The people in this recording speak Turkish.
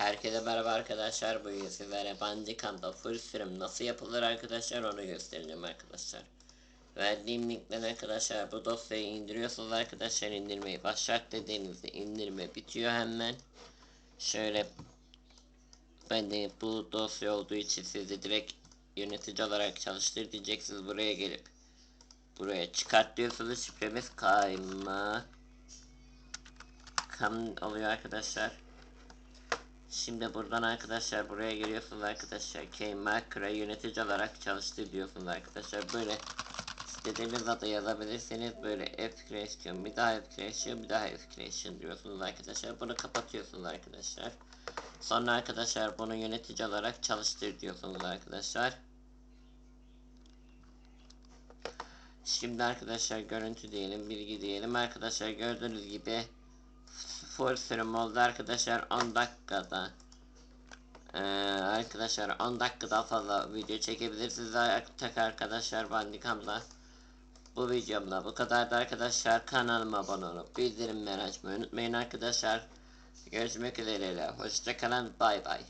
Herkese merhaba arkadaşlar. Bugün sizlere Bandicam'da full sürüm nasıl yapılır arkadaşlar onu göstereceğim arkadaşlar. Verdiğim linkten arkadaşlar bu dosyayı indiriyorsunuz arkadaşlar indirmeyi başlat dediğinizde indirme bitiyor hemen. Şöyle ben de bu dosya olduğu için sizi direkt yönetici olarak çalıştır diyeceksiniz buraya gelip buraya çıkart diyorsunuz şifremiz kayma kam oluyor arkadaşlar. Şimdi buradan arkadaşlar buraya geliyorsunuz arkadaşlar. K-Macro yönetici olarak çalıştır diyorsunuz arkadaşlar. Böyle istediğiniz adı yazabilirsiniz. Böyle F creation, bir daha F creation, bir daha F creation diyorsunuz arkadaşlar. Bunu kapatıyorsunuz arkadaşlar. Sonra arkadaşlar bunu yönetici olarak çalıştır diyorsunuz arkadaşlar. Şimdi arkadaşlar görüntü diyelim, bilgi diyelim. Arkadaşlar gördüğünüz gibi full sürüm oldu arkadaşlar 10 dakikada. Ee, arkadaşlar 10 dakikada fazla video çekebilirsiniz artık arkadaşlar Bandicam'da. Bu videomda bu kadardı arkadaşlar. Kanalıma abone olup bildirimleri açmayı unutmayın arkadaşlar. Görüşmek üzere. Hoşçakalın. Bay bay.